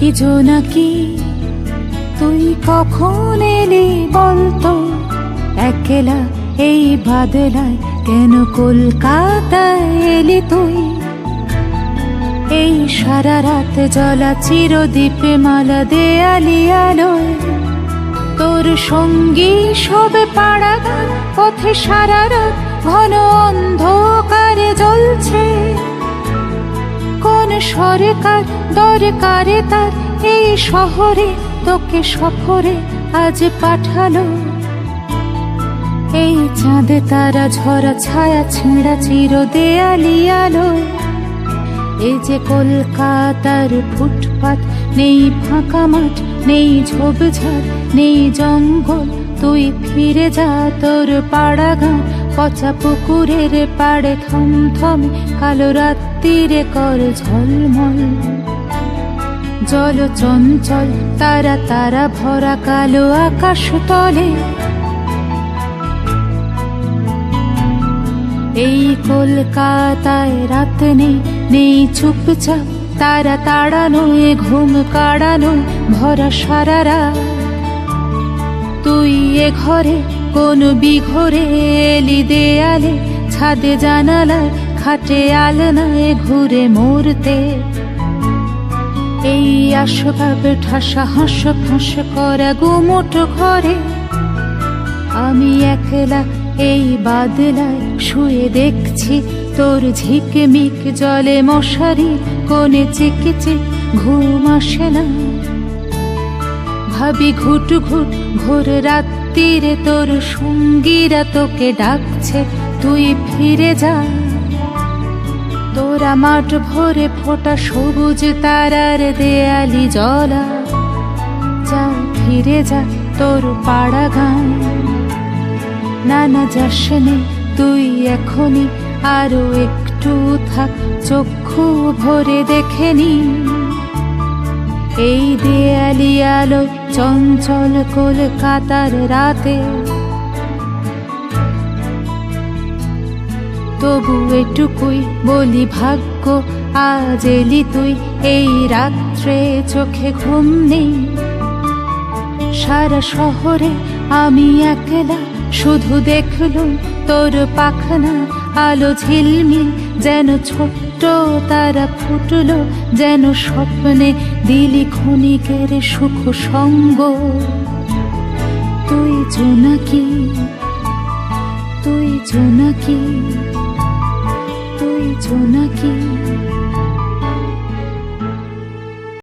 কি জোনাকি তুই কখন এলি বলতো? একলা এই বাদলায় কেন কলকাতায় এলি তুই? এই সারা রাত জলা চিরদ্বীপে মালা দেয়ালি আলোয়। তোর সঙ্গী সবে পাড়া গান পথে সারা রাত ঘন অন্ধকারে কোন সরকার, দরকারে তার এই শহরে, তোকে সফরে আজ পাঠালো। এই চাঁদে তারা ঝরা ছায়া ছেঁড়া চির দেয়ালি আলো। এই যে কলকাতার ফুটপাত, নেই ফাঁকা মাঠ, নেই ঝোপঝাড়, নেই জঙ্গল, তুই ফিরে যা তোর পাড়া গাঁ পচা পুকুরের পাড়ে থম থম কালো রাত্রিরে কর ঝলমল। জল চঞ্চল, তারা তারা ভরা কালো আকাশ তলে। এই কলকাতায় রাত নেই নেই চুপচাপ, তারা তাড়ানো, এ ঘুম কাড়ানো, ভরা সারা রাত। তুই এ ঘরে কোন বিঘরে এলি দেয়ালে, ছাদে জানালায়, খাটে আলনায় ঘুরে মরতে। এই আসবাব ঠাসা হাঁস ফাঁস করা গুমোট ঘরে। আমি একলা এই বাদলায় শুয়ে দেখছি তোর ঝিকমিক জলে মশারি, কোণে চিকিচিক ঘুম আসে না। ভাবি ঘুট ঘুট ঘোর রাত্রিরে তোর সঙ্গীরা তোকে ডাকছে, তুই ফিরে যা। তোরা মাঠ ভরে ফোটা সবুজ তারার দেয়ালি জলা। যা, ফিরে যা তোর পাড়া গান না না যাস তুই এখনই, আরও একটু থাক, চক্ষু ভরে দেখে নি। এই দেয়ালি আলোয় চঞ্চল কলকাতার রাতে। তবু এটুকুই বলি ভাগ্য, আজ এলি তুই। এই রাত্রে চোখে ঘুম নেই। সারা শহরে আমি একলা, শুধু দেখলুম তোর পাখনা, আলো ঝিলমিল যেন ছোট্ট তারা ফুটল যেন স্বপ্নে দিলি ক্ষণিকের সুখ সঙ্গ। তুই জোনাকি তুই জোনাকি তুই জোনাকি